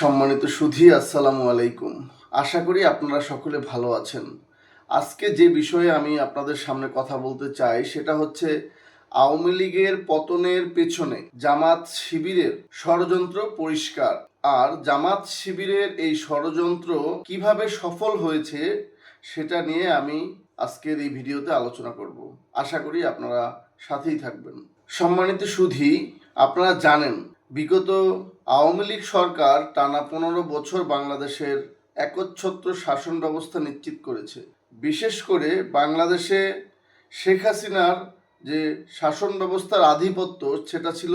সম্মানিত সুধী, আসসালামু আলাইকুম। আশা করি আপনারা সকলে ভালো আছেন। আজকে যে বিষয়ে আমি আপনাদের সামনে কথা বলতে চাই, সেটা হচ্ছে আওয়ামী লীগের পতনের পেছনে জামাত শিবিরের ষড়যন্ত্র পরিষ্কার। আর জামাত শিবিরের এই ষড়যন্ত্র কীভাবে সফল হয়েছে, সেটা নিয়ে আমি আজকের এই ভিডিওতে আলোচনা করব। আশা করি আপনারা সাথেই থাকবেন। সম্মানিত সুধি, আপনারা জানেন বিগত আওয়ামী লীগ সরকার টানা পনেরো বছর বাংলাদেশের একচ্ছত্র শাসন ব্যবস্থা নিশ্চিত করেছে। বিশেষ করে বাংলাদেশে শেখ হাসিনার যে শাসন ব্যবস্থার আধিপত্য, সেটা ছিল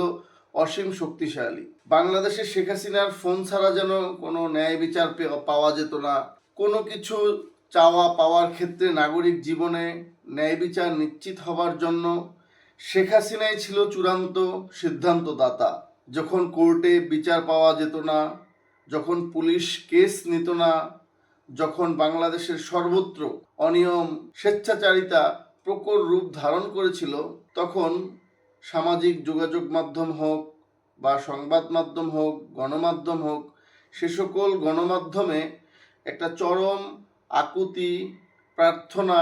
অসীম শক্তিশালী। বাংলাদেশে শেখ হাসিনার ফোন ছাড়া যেন কোনো ন্যায় বিচার পাওয়া যেত না। কোনো কিছু চাওয়া পাওয়ার ক্ষেত্রে নাগরিক জীবনে ন্যায় বিচার নিশ্চিত হবার জন্য শেখ হাসিনাই ছিল চূড়ান্ত সিদ্ধান্তদাতা। যখন কোর্টে বিচার পাওয়া যেত না, যখন পুলিশ কেস নিত না, যখন বাংলাদেশের সর্বত্র অনিয়ম, স্বেচ্ছাচারিতা, প্রকর রূপ ধারণ করেছিল, তখন সামাজিক যোগাযোগ মাধ্যম হোক বা সংবাদ মাধ্যম হোক, গণমাধ্যম হোক, সে সকল গণমাধ্যমে একটা চরম আকুতি, প্রার্থনা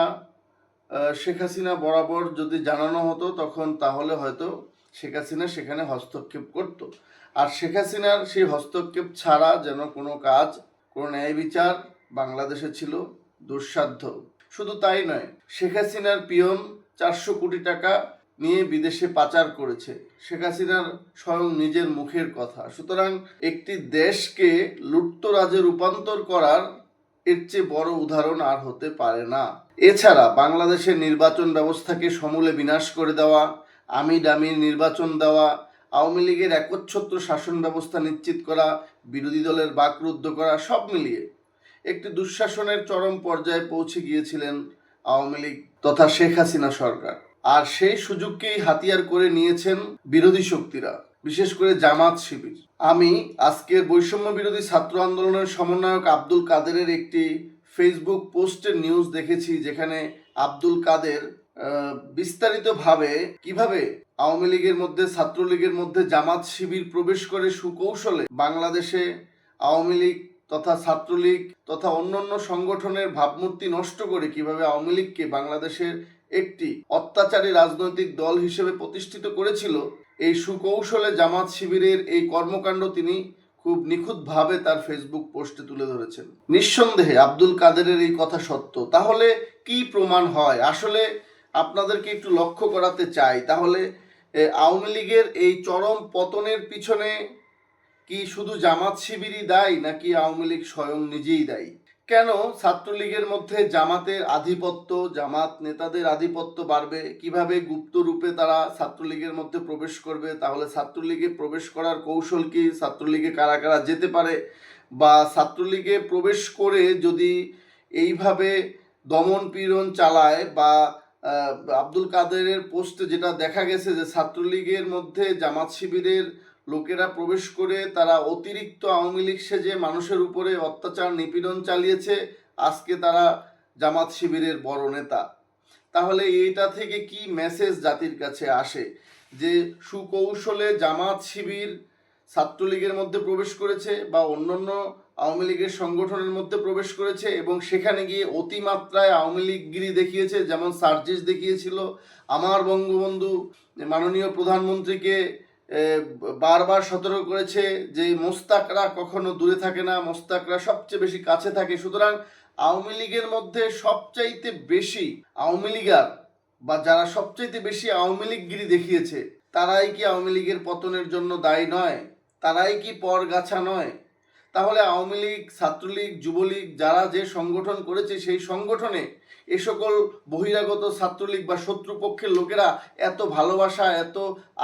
শেখ হাসিনা বরাবর যদি জানানো হতো, তখন তাহলে হয়তো শেখ হাসিনা সেখানে হস্তক্ষেপ করত। আর শেখ হাসিনার সেই হস্তক্ষেপ ছাড়া যেন কোনো কাজ, কোনো ন্যায় বিচার বাংলাদেশে ছিল দুঃসাধ্য। শুধু তাই নয়, শেখ হাসিনার পিয়ন চারশো কোটি টাকা নিয়ে বিদেশে পাচার করেছে। শেখ হাসিনার স্বয়ং নিজের মুখের কথা। সুতরাং একটি দেশকে লুট্তরাজে রূপান্তর করার এর চেয়ে বড় উদাহরণ আর হতে পারে না। এছাড়া বাংলাদেশের নির্বাচন ব্যবস্থাকে সমূলে বিনাশ করে দেওয়া আমি ডামির নির্বাচন দেওয়া, আওয়ামী লীগের একচ্ছত্র শাসন ব্যবস্থা নিশ্চিত করা, বিরোধী দলের বাকরুদ্ধ করা, সব মিলিয়ে একটি দুঃশাসনের চরম পর্যায়ে পৌঁছে গিয়েছিলেন আওয়ামী লীগ তথা শেখ হাসিনা সরকার। আর সেই সুযোগকেই হাতিয়ার করে নিয়েছেন বিরোধী শক্তিরা, বিশেষ করে জামাত শিবির। আমি আজকের বৈষম্য বিরোধী ছাত্র আন্দোলনের সমন্বয়ক আব্দুল কাদেরের একটি ফেসবুক পোস্টের নিউজ দেখেছি, যেখানে আব্দুল কাদের বিস্তারিতভাবে কীভাবে আওয়ামী লীগের মধ্যে, ছাত্রলীগের মধ্যে জামাত শিবির প্রবেশ করে সুকৌশলে বাংলাদেশে আওয়ামী লীগ তথা ছাত্রলীগ তথা অন্যান্য সংগঠনের ভাবমূর্তি নষ্ট করে কীভাবে আওয়ামী লীগকে বাংলাদেশের একটি অত্যাচারী রাজনৈতিক দল হিসেবে প্রতিষ্ঠিত করেছিল, এই সুকৌশলে জামাত শিবিরের এই কর্মকাণ্ড তিনি খুব নিখুঁতভাবে তার ফেসবুক পোস্টে তুলে ধরেছেন। নিঃসন্দেহে আব্দুল কাদেরের এই কথা সত্য। তাহলে কি প্রমাণ হয়? আসলে আপনাদেরকে একটু লক্ষ্য করাতে চাই, তাহলে আওয়ামী লীগের এই চরম পতনের পিছনে কি শুধু জামাত শিবিরই দায়ী, নাকি আওয়ামী লীগ স্বয়ং নিজেই দায়ী? কেন ছাত্রলীগের মধ্যে জামাতের আধিপত্য, জামাত নেতাদের আধিপত্য বাড়বে? কীভাবে গুপ্ত রূপে তারা ছাত্রলীগের মধ্যে প্রবেশ করবে? তাহলে ছাত্রলীগে প্রবেশ করার কৌশল কি? ছাত্রলীগে কারা কারা যেতে পারে? বা ছাত্রলীগে প্রবেশ করে যদি এইভাবে দমন পীড়ন চালায় বা আব্দুল কাদেরের পোস্টে যেটা দেখা গেছে যে ছাত্রলীগের মধ্যে জামাত শিবিরের লোকেরা প্রবেশ করে, তারা অতিরিক্ত আওয়ামী লীগ সেজে মানুষের উপরে অত্যাচার, নিপীড়ন চালিয়েছে। আজকে তারা জামাত শিবিরের বড় নেতা। তাহলে এটা থেকে কি মেসেজ জাতির কাছে আসে? যে সুকৌশলে জামাত শিবির ছাত্রলীগের মধ্যে প্রবেশ করেছে বা অন্যান্য আওয়ামী লীগের সংগঠনের মধ্যে প্রবেশ করেছে এবং সেখানে গিয়ে অতিমাত্রায় আওয়ামী লীগগিরি দেখিয়েছে, যেমন সার্জিস দেখিয়েছিল। আমার বঙ্গবন্ধু মাননীয় প্রধানমন্ত্রীকে বারবার সতর্ক করেছে যে মোস্তাকরা কখনো দূরে থাকে না, মোস্তাকরা সবচেয়ে বেশি কাছে থাকে। সুতরাং আওয়ামী লীগের মধ্যে সবচাইতে বেশি আওয়ামী লীগার বা যারা সবচাইতে বেশি আওয়ামী লীগগিরি দেখিয়েছে, তারাই কি আওয়ামী লীগের পতনের জন্য দায়ী নয়? তারাই কি পর গাছা নয়? তাহলে আওয়ামী লীগ, ছাত্রলীগ, যুবলীগ, যারা যে সংগঠন করেছে সেই সংগঠনে এ সকল বহিরাগত ছাত্রলীগ বা শত্রুপক্ষের লোকেরা এত ভালোবাসা, এত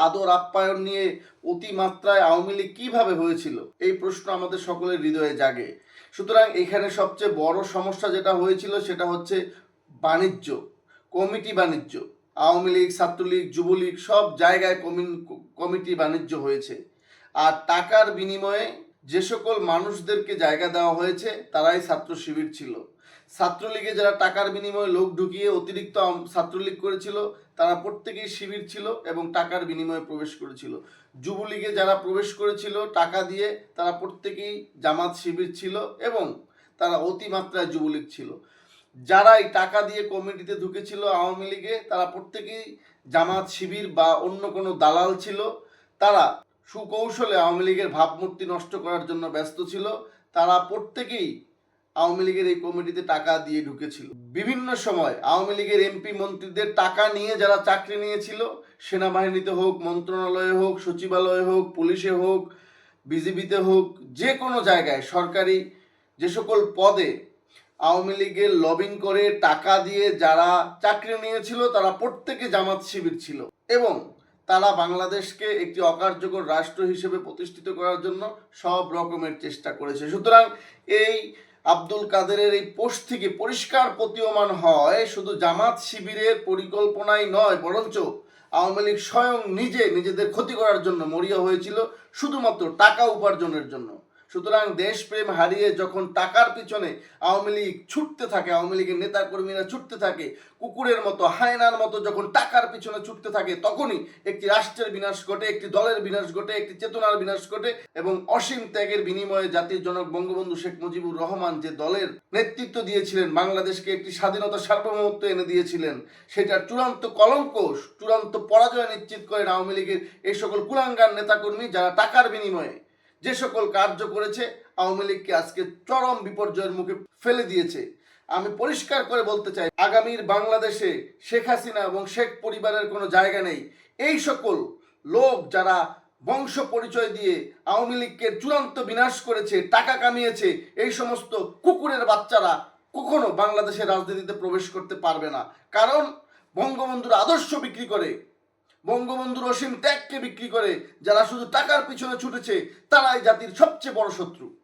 আদর, আপ্যায়ন নিয়ে অতিমাত্রায় আওয়ামী লীগ কীভাবে হয়েছিল? এই প্রশ্ন আমাদের সকলের হৃদয়ে জাগে। সুতরাং এখানে সবচেয়ে বড় সমস্যা যেটা হয়েছিল সেটা হচ্ছে বাণিজ্য, কমিটি বাণিজ্য। আওয়ামী লীগ, ছাত্রলীগ, যুবলীগ সব জায়গায় কমিটি বাণিজ্য হয়েছে। আর টাকার বিনিময়ে যে সকল মানুষদেরকে জায়গা দেওয়া হয়েছে, তারাই ছাত্র শিবির ছিল। ছাত্রলীগে যারা টাকার বিনিময়ে লোক ঢুকিয়ে অতিরিক্ত ছাত্রলীগ করেছিল, তারা প্রত্যেকেই শিবির ছিল এবং টাকার বিনিময়ে প্রবেশ করেছিল। যুবলীগে যারা প্রবেশ করেছিল, টাকা দিয়ে তারা প্রত্যেকেই জামাত শিবির ছিল এবং তারা অতিমাত্রায় যুবলীগ ছিল। যারা এই টাকা দিয়ে কমিটিতে ঢুকেছিল আওয়ামী লীগে, তারা প্রত্যেকেই জামাত শিবির বা অন্য কোনো দালাল ছিল। তারা সুকৌশলে আওয়ামী লীগের ভাবমূর্তি নষ্ট করার জন্য ব্যস্ত ছিল। তারা প্রত্যেকেই আওয়ামী লীগের এই কমিটিতে টাকা দিয়ে ঢুকেছিল। বিভিন্ন সময় আওয়ামী লীগের এমপি মন্ত্রীদের টাকা নিয়ে যারা চাকরি নিয়েছিল, সেনাবাহিনীতে হোক, মন্ত্রণালয়ে হোক, সচিবালয়ে হোক, পুলিশে হোক, বিজিবিতে হোক, যে কোনো জায়গায় সরকারি যে সকল পদে আওয়ামী লীগের লবিং করে টাকা দিয়ে যারা চাকরি নিয়েছিল, তারা প্রত্যেকে জামাত শিবির ছিল। এবং তারা বাংলাদেশকে একটি অকার্যকর রাষ্ট্র হিসেবে প্রতিষ্ঠিত করার জন্য সব রকমের চেষ্টা করেছে। সুতরাং এই আব্দুল কাদেরের এই পোস্ট থেকে পরিষ্কার প্রতীয়মান হয়, শুধু জামাত শিবিরের পরিকল্পনাই নয়, বরঞ্চ আওয়ামী লীগ স্বয়ং নিজে নিজেদের ক্ষতি করার জন্য মরিয়া হয়েছিল, শুধুমাত্র টাকা উপার্জনের জন্য। সুতরাং দেশপ্রেম হারিয়ে যখন টাকার পিছনে আওয়ামী লীগ ছুটতে থাকে, আওয়ামী লীগের নেতা কর্মীরা ছুটতে থাকে, কুকুরের মতো, হায়নার মতো যখন টাকার পিছনে ছুটতে থাকে, তখনই একটি রাষ্ট্রের বিনাশ ঘটে, একটি দলের বিনাশ ঘটে, একটি চেতনার বিনাশ ঘটে এবং অসীম ত্যাগের বিনিময়ে জাতির জনক বঙ্গবন্ধু শেখ মুজিবুর রহমান যে দলের নেতৃত্ব দিয়েছিলেন, বাংলাদেশকে একটি স্বাধীনতা সার্বভৌমত্ব এনে দিয়েছিলেন, সেটার চূড়ান্ত কলঙ্ক, চূড়ান্ত পরাজয় নিশ্চিত করেন আওয়ামী লীগের এই সকল কুলাঙ্গার নেতাকর্মী যারা টাকার বিনিময়ে যে সকল কার্য করেছে, আওয়ামী লীগকে আজকে চরম বিপর্যয়ের মুখে ফেলে দিয়েছে। আমি পরিষ্কার করে বলতে চাই, আগামীর বাংলাদেশে শেখ হাসিনা এবং শেখ পরিবারের কোনো জায়গা নেই। এই সকল লোক যারা বংশ পরিচয় দিয়ে আওয়ামী লীগকে চূড়ান্ত বিনাশ করেছে, টাকা কামিয়েছে, এই সমস্ত কুকুরের বাচ্চারা কখনো বাংলাদেশের রাজনীতিতে প্রবেশ করতে পারবে না। কারণ বঙ্গবন্ধুর আদর্শ বিক্রি করে বঙ্গবন্ধুর অসীম ত্যাগকে বিক্রি করে, যারা শুধু টাকার পিছনে ছুটেছে, তারাই জাতির সবচেয়ে বড় শত্রু।